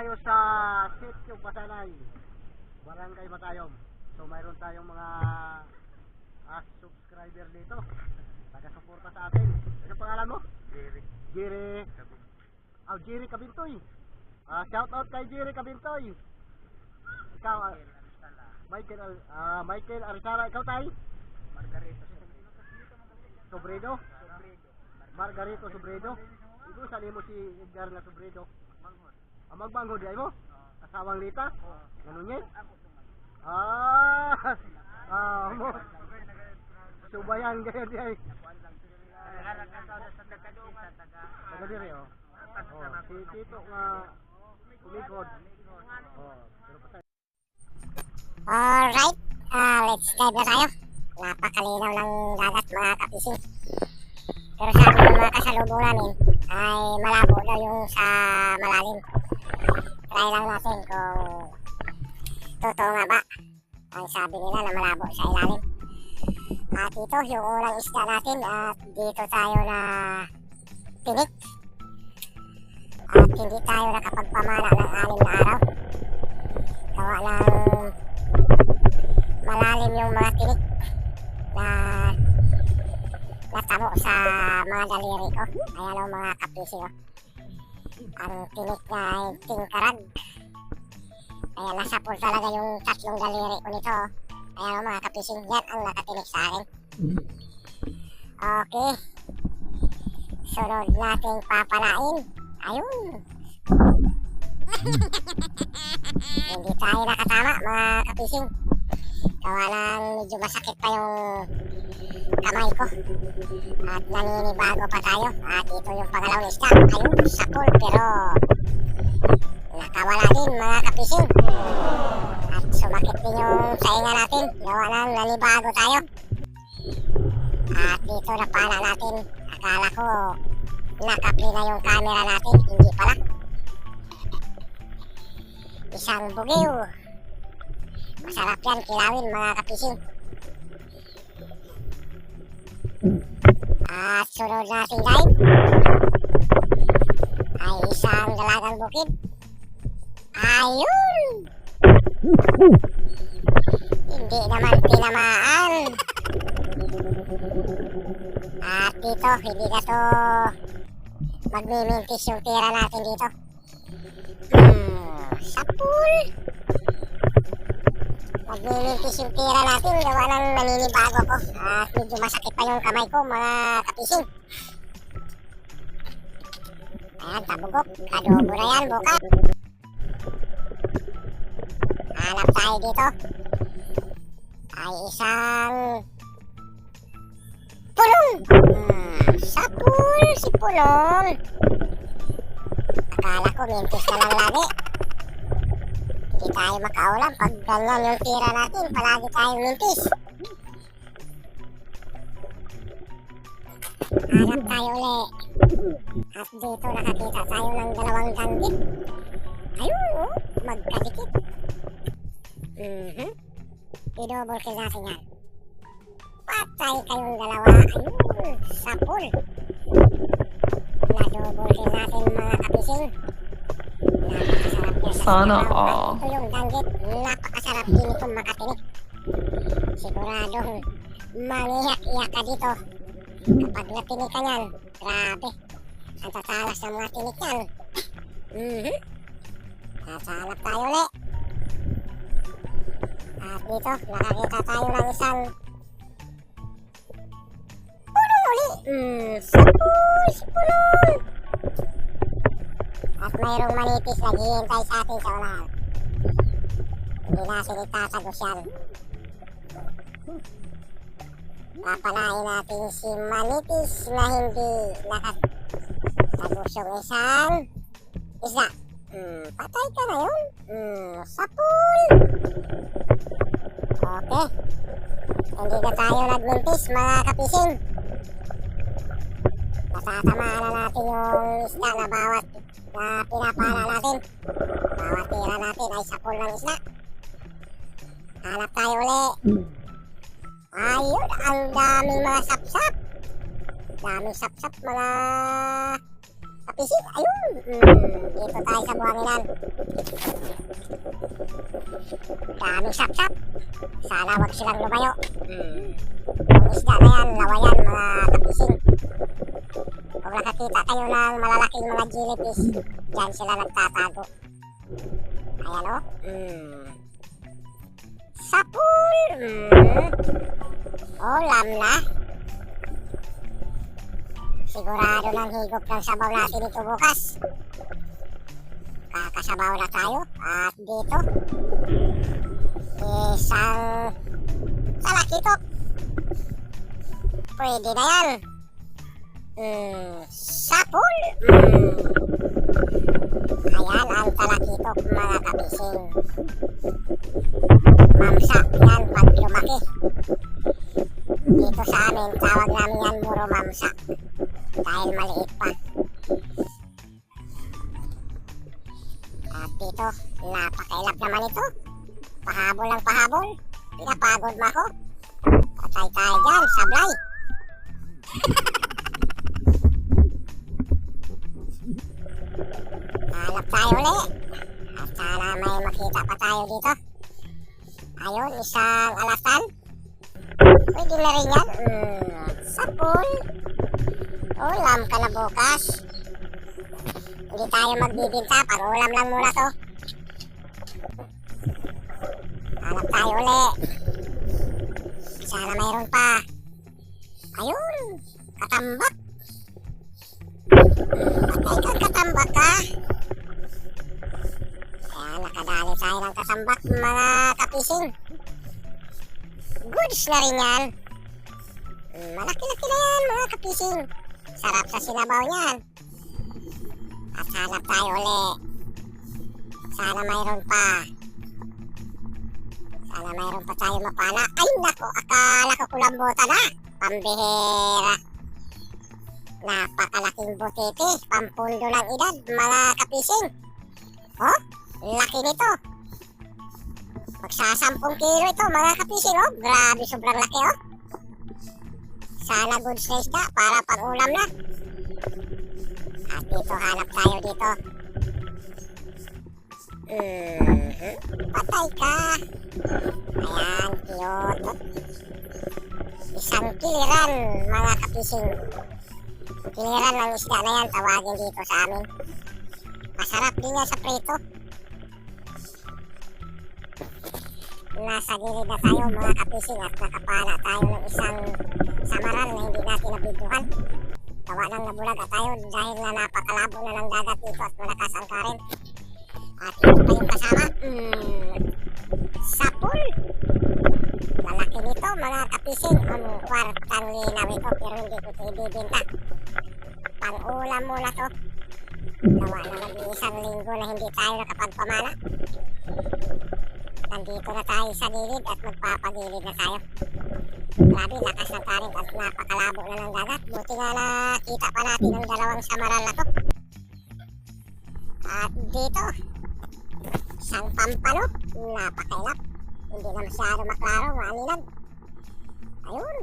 Tayo sa Sitio Pasanay, Barangay Matayom. So mayroon tayong mga ah, subscriber dito. Taga-suporta sa atin. Ano pangalan mo? Jerry. Jerry. Oh, Jerry Kabintoy. Ah, shout out kay Jerry Kabintoy. Ikaw, ah, Michael, ah, Michael Arizara. Ikaw tayo? Margarito. Sobredo? Margarito Sobredo? Ito sa mo si Edgar na Sobredo. Ah, magbango di mo? Asawang Lita? Ganun yan? Ah, ah, mo. Subayan gaya di ay. Taga diri oh. Oh, si Tito nga kumikod. Oh, pero patay. Alright, ah let's dive na tayo. Napakalinaw ng dagat mga kapising. Pero sabi ng mga kasalubong namin ay malabo daw yung sa malalim. Try lang natin kung totoo nga ba ang sabi nila na malabo sa ilalim. At ito yung unang isda natin at dito tayo na tinik. At hindi tayo nakapagpamana ng anim na araw. Gawa ng malalim yung mga tinik na natamo sa mga daliri ko. Ayan o mga kapisi o. Ang tinik na ay tingkarag. Ayan, nasapol talaga yung tatlong daliri ko nito. Ayan o mga kapising, yan ang nakatinik sa akin. Okay. Sunod nating papanain. Ayun. Hindi tayo nakatama mga kapising. Gawa lang medyo masakit pa yung kamay ko. At naninibago pa tayo. At ito yung pangalawang isda. Ayun, sakol. Pero nakawala din mga kapising. At sumakit din yung sainga natin. Gawa lang nanibago tayo. At dito na pala natin. Akala ko nakapli na yung camera natin. Hindi pala. Isang bugiw. Masarap yan kilawin mga kapising. At sunod natin dive ay isang dalagang bukid. Ayun! Hindi naman tinamaan. At dito, hindi na to magmimintis yung tira natin dito. Hmm, sapul! Maglilintis yung tira natin, gawa ng naninibago ko. At medyo masakit pa yung kamay ko, mga kapising. Ayan, tabugok. Adobo na yan, buka. Hanap tayo dito. Ay isang... Pulong! Hmm, sapul si Pulong. Akala ko mintis na lang lagi. Hindi tayo makaulam pag ganyan yung tira natin. Palagi tayong mintis. Hanap tayo uli. At dito nakakita tayo ng dalawang ganggit. Ayun, oh, magkadikit. Mhm. I-double kill natin yan. Patay kayong dalawa. Ayun, sapul. Na-double kill natin mga kapising. Napakasarap sa Sana all. Yung danggit. Napakasarap din itong makatinik. Siguradong mangiyak-iyak ka dito. Kapag natinik ka niyan, grabe. Ang tatalas ng mga tinik yan. Mhm. Sasalap tayo ulit. At dito, nakakita tayo ng isang pulong uli. Sapul, si pulong. At mayroong manitis na naghihintay sa atin sa unahan. Hindi natin itatagos yan. Papanain natin si manitis na hindi nakatagos yung isang isda. Hmm, patay ka na yun. Hmm, sapul. Okay. Hindi na tayo nagmintis mga kapising. Natatamaan na natin yung isda na bawat na pinapala natin. Bawat tira natin ay sapul ng isda. Hanap tayo uli. Ayun, ang daming mga sapsap. Daming sapsap mga kapisit. Ayun. Mm, dito tayo sa buhanginan. Daming sap-sap. Sana wag silang lumayo. Mm. Yung isda na yan, lawayan mga kapising. Kung nakakita kayo ng malalaking mga jellyfish, dyan sila nagtatago. Ayan o. Mm. Sapul! Mm. Oh, lamla. Sigurado ng higop ng sabaw natin ito bukas. Kakasabaw na tayo. At dito, isang talakitok. Pwede na yan. Mm, sapul. Mm. Ayan ang talakitok mga kabising. Mamsa yan pag lumaki. Dito sa amin, tawag namin yan muro mamsa. Dahil maliit pa. At dito, napakailap naman ito. Pahabol lang pahabol. Pinapagod mo ako. Patay tayo dyan, sablay. Hanap tayo uli. At sana may makita pa tayo dito. Ayun, isang alatan. Pwede na rin yan. Mm, sapul. Ulam ka na bukas. Hindi tayo magbibinta. Pag-ulam lang muna to. Hanap tayo uli. Sana mayroon pa. Ayun. Katambak. Patay kang katambak ka. Ayan, nakadali tayo ng katambak mga kapising. Goods na rin yan. Malaki-laki na yan mga kapising. Sarap sa sinabaw niyan. At hanap tayo uli. Sana mayroon pa. Sana mayroon pa tayo mapala. Ay nako, akala ko kulambutan na. Pambihira. Napakalaking butiti. Pampundo ng edad, mga kapising. Oh, laki nito. Magsasampung kilo ito, mga kapising. Oh, grabe, sobrang laki, oh. Sana goods na isda para pang-ulam na. At dito, hanap tayo dito. Mhm. Patay ka. Ayan, cute. Isang kiliran, mga kapising. Kiliran ng isda na yan, tawagin dito sa amin. Masarap din yan sa prito. Nasa gilid na tayo mga kapising at nakapala tayo ng isang samaran na hindi natin nabiguhan. Gawa ng nabulag at tayo dahil na napakalabo na ng dagat dito at malakas ang karen. At ito pa yung kasama. Mm, sapul. Lalaki nito mga kapising. Ang kwartang linaw ito pero hindi ko ibibinta. Pang-ulam muna to. Gawa na mag-iisang linggo na hindi tayo nakapagpamana. Nandito na tayo sa gilid at magpapagilid na tayo. Grabe, lakas ng karin at napakalabo na ng dagat. Buti nga nakita pa natin ang dalawang samaral na to. At dito, isang pampano, napakailap. Hindi na masyado maklaro, maaninag. Ayun,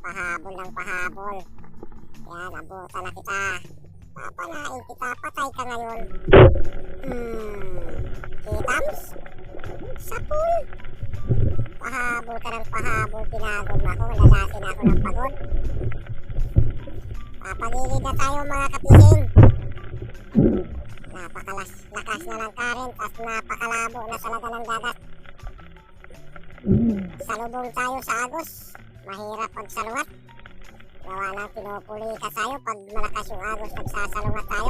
pahabol lang pahabol. Yan, abutan na kita. Papanain kita, patay ka ngayon. Hmm, kitams? Sa pool. Pahabol ka ng pahabol, pinagod ako, lalasin ako ng pagod. Papagilid na tayo mga kapising. Napakalas, lakas na ng current at napakalabo na talaga ng dagat. Salubong tayo sa agos. Mahirap pagsalungat. Gawa ng pinupuli ka tayo pag malakas yung agos nagsasalungat tayo.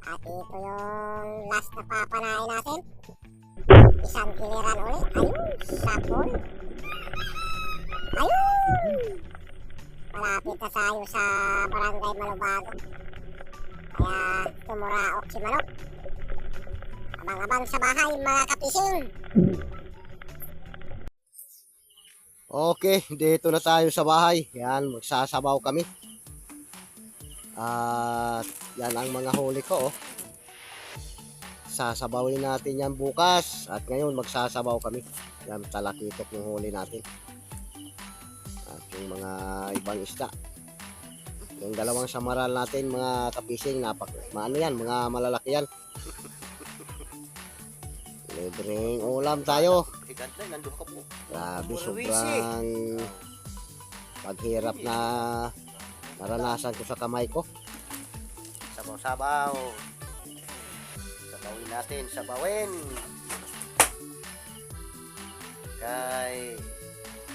At ito yung last na papanain natin. Isang kiliran ulit. Ayun, sapon. Ayun! Malapit na tayo sa barangay Malubago. Kaya tumuraok si Manok. Abang-abang sa bahay mga kapising. Okay, dito na tayo sa bahay. Yan, magsasabaw kami. At yan ang mga huli ko. Oh. Sasabawin natin yan bukas. At ngayon magsasabaw kami. Yan, talakitok yung huli natin. At yung mga ibang isda. Yung dalawang samaral natin mga kapising, napak, maano yan, mga malalaki yan. Libreng ulam tayo. Higad na, nandun ka po. Grabe, sobrang paghirap na naranasan ko sa kamay ko. Sabaw-sabaw. Natin, sabawin. Kay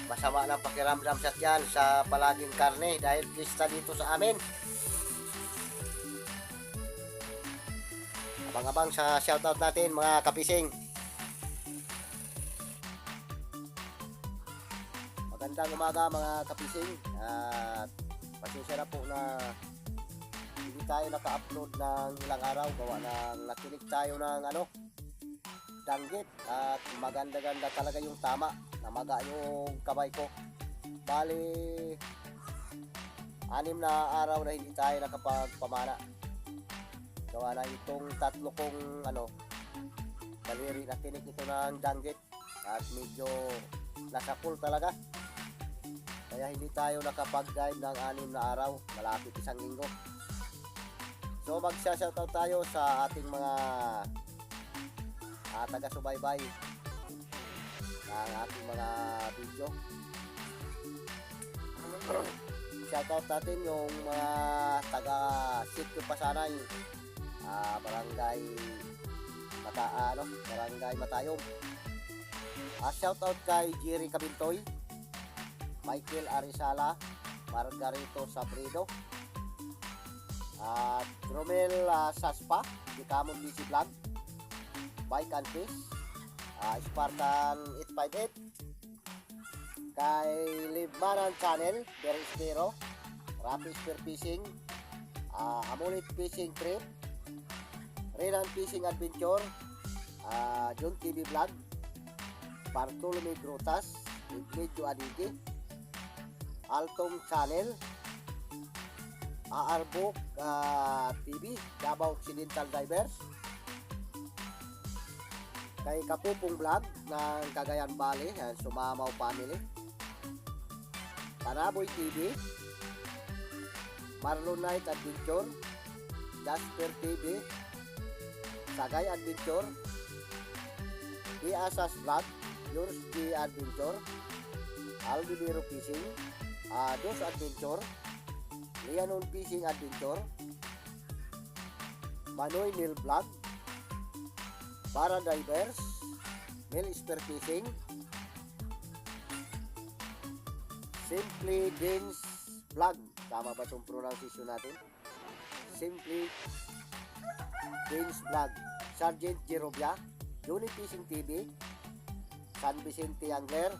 masama ng pakiramdam sa tiyan sa palaging karne dahil pista dito sa amin. Abang-abang sa shoutout natin mga kapising. Magandang umaga mga kapising. At pasensya po na hindi tayo naka-upload ng ilang araw. Gawa ng nakinig tayo ng ano danggit. At maganda-ganda talaga yung tama. Namaga yung kamay ko. Bali anim na araw na hindi tayo nakapagpamana. Gawa na itong tatlo kong ano daliri nakinig ito ng danggit. At medyo nasa full talaga. Kaya hindi tayo nakapag-guide ng anim na araw. Malapit isang linggo So magsa-shoutout tayo sa ating mga uh, taga-subaybay ng ating mga video. Shoutout natin yung mga taga Sitio Pasanay, ah, barangay Mata, ah, ano, barangay Matayom. Ah, shoutout kay Jerry Cabintoy, Michael Arizala, Margarito Sabrido, at Romel uh, Saspa, di Camon DC Vlog, Bike and Fish, uh, Spartan 858, kay Libmanan Channel, Pero Espero, Rapid Spear Fishing, uh, Amulet Fishing Trip, Renan Fishing Adventure, uh, John TV Vlog, Bartolome Grutas, Igledio Adigi, Altom Channel, Aarbok uh, TV, Davao Occidental Divers, kay Kapupong Vlog ng Cagayan Valley, yan, Sumamaw Family, Panaboy TV, Marlon Night Adventure, Jasper TV, Sagay Adventure, Iasas Vlog, Yours G Adventure, Aldivero Fishing, uh, Dos Adventure, Lianon Fishing Adventure, Manoy Nil Vlog, Para Divers, Mil Spear Fishing, Simply Dins Vlog. Tama ba itong pronunciation natin? Simply Dins Vlog. Sergeant Jerobia, Uni Fishing TV, San Vicente Angler,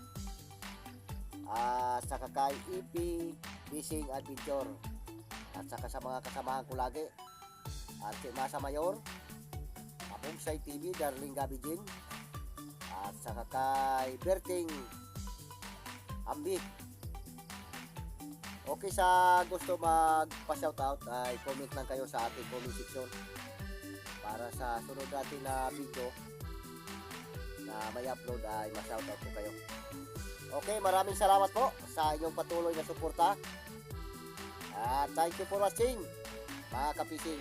ah saka kay EP Fishing Adventure at saka sa mga kasamahan ko lagi at si Masa Mayor Abungsay TV Darling Gabi Jean at saka kay Berting Ambit okay sa gusto magpa-shoutout ay comment lang kayo sa ating comment section para sa sunod natin na video na may upload ay ma-shoutout ko kayo Okay, maraming salamat po sa inyong patuloy na suporta. At thank you for watching, mga kapising.